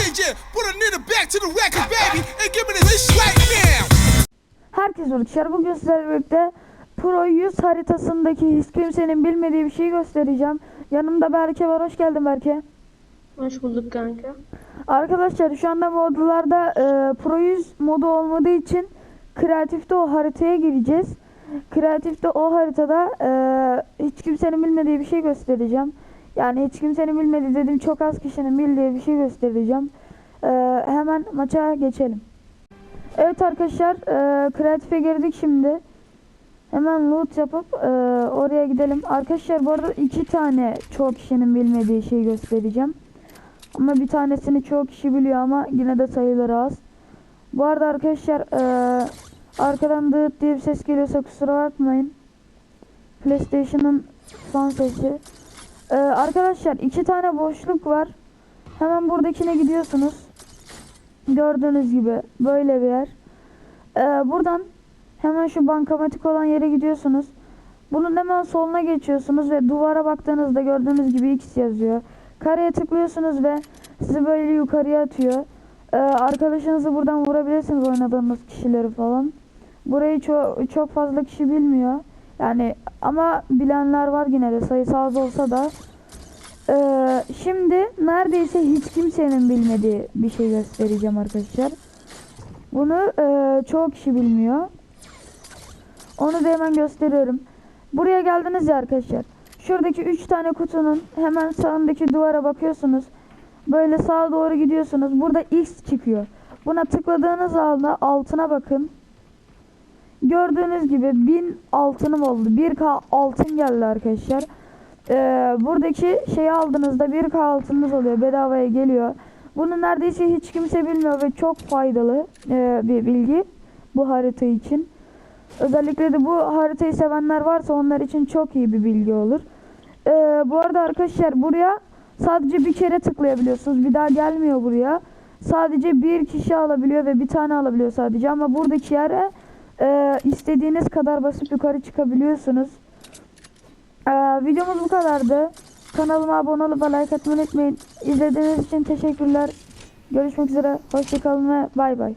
DJ, put a nigga back to the record, baby, and give me this right now. Herkes arkadaşlar bugün sizlerle birlikte Pro 100 haritasındaki hiç kimsenin bilmediği bir şeyi göstereceğim. Yanımda Berke var. Hoş geldin Berke. Hoş bulduk kanka. Arkadaşlar şu anda modlarda e, Pro 100 modu olmadığı için kreatifte o haritaya gireceğiz. Kreatifte o haritada e, hiç kimsenin bilmediği bir şey göstereceğim. Yani hiç kimsenin bilmediği dedim çok az kişinin bildiği bir şey göstereceğim. E, hemen maça geçelim. Evet arkadaşlar e, kreatife girdik şimdi. Hemen loot yapıp e, oraya gidelim. Arkadaşlar bu arada iki tane çoğu kişinin bilmediği şeyi göstereceğim. Ama bir tanesini çoğu kişi biliyor ama yine de sayıları az. Bu arada arkadaşlar e, arkadan dıt diye bir ses geliyorsa kusura bakmayın. PlayStation'ın son sesi. E, arkadaşlar iki tane boşluk var. Hemen buradakine gidiyorsunuz. Gördüğünüz gibi böyle bir yer. E, buradan hemen şu bankamatik olan yere gidiyorsunuz. Bunun hemen soluna geçiyorsunuz ve duvara baktığınızda gördüğünüz gibi X yazıyor. Kareye tıklıyorsunuz ve sizi böyle yukarıya atıyor. Ee, arkadaşınızı buradan vurabilirsiniz oynadığınız kişileri falan. Burayı çok çok fazla kişi bilmiyor. Yani ama bilenler var yine de sayısı az olsa da. Ee, şimdi neredeyse hiç kimsenin bilmediği bir şey göstereceğim arkadaşlar. Bunu e, çoğu kişi bilmiyor. Onu da hemen gösteriyorum. Buraya geldiniz ya arkadaşlar. Şuradaki 3 tane kutunun hemen sağındaki duvara bakıyorsunuz. Böyle sağa doğru gidiyorsunuz. Burada X çıkıyor. Buna tıkladığınız anda altına bakın. Gördüğünüz gibi 1000 altınım oldu. 1k altın geldi arkadaşlar. Ee, buradaki şeyi aldığınızda 1k altınınız oluyor. Bedavaya geliyor. Bunu neredeyse hiç kimse bilmiyor ve çok faydalı e, bir bilgi bu harita için. Özellikle de bu haritayı sevenler varsa onlar için çok iyi bir bilgi olur. Ee, bu arada arkadaşlar buraya sadece bir kere tıklayabiliyorsunuz. Bir daha gelmiyor buraya. Sadece bir kişi alabiliyor ve bir tane alabiliyor sadece. Ama buradaki yere e, istediğiniz kadar basıp yukarı çıkabiliyorsunuz. Ee, videomuz bu kadardı. Kanalıma abone olup like atmayı unutmayın. İzlediğiniz için teşekkürler. Görüşmek üzere. Hoşçakalın ve bay bay.